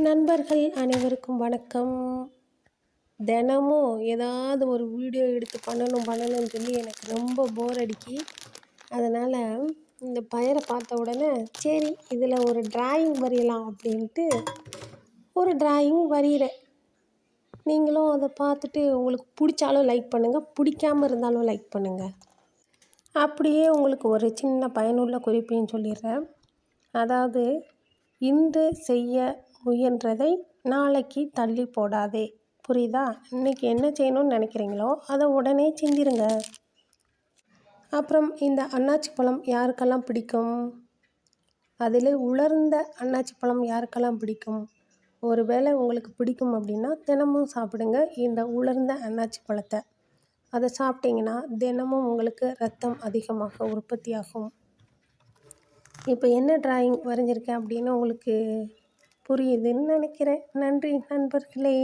நண்பர்கள் அனைவருக்கும் வணக்கம். தினமும் ஏதாவது ஒரு வீடியோ எடுத்து பண்ணணும் பண்ணணும்னு சொல்லி எனக்கு ரொம்ப போர் அடிக்கி. அதனால் இந்த பயரை பார்த்த உடனே சரி இதில் ஒரு டிராயிங் வரையலாம் அப்படின்ட்டு ஒரு டிராயிங் வரைகிறேன் நீங்களும் அதை பார்த்துட்டு உங்களுக்கு பிடிச்சாலும் லைக் பண்ணுங்கள் பிடிக்காம இருந்தாலும் லைக் பண்ணுங்கள் அப்படியே உங்களுக்கு ஒரு சின்ன பயனுள்ள குறிப்பையும் சொல்லிடுறேன். அதாவது இன்று செய்ய முயன்றதை நாளைக்கு தள்ளி போடாதே. புரியுதா? இன்றைக்கி என்ன செய்யணும்னு நினைக்கிறீங்களோ அதை உடனே செஞ்சிருங்க. அப்புறம் இந்த அன்னாச்சி பழம் யாருக்கெல்லாம் பிடிக்கும்? அதில் உலர்ந்த அன்னாச்சி பழம் யாருக்கெல்லாம் பிடிக்கும்? ஒரு வேளை உங்களுக்கு பிடிக்கும் அப்படின்னா தினமும் சாப்பிடுங்க இந்த உலர்ந்த அன்னாச்சி பழத்தை. அதை சாப்பிட்டிங்கன்னா தினமும் உங்களுக்கு ரத்தம் அதிகமாக உற்பத்தியாகும். இப்போ என்ன டிராயிங் வரைஞ்சிருக்கேன் அப்படின்னு உங்களுக்கு புரியுதுன்னு நினைக்கிறேன். நன்றி நண்பர்களே.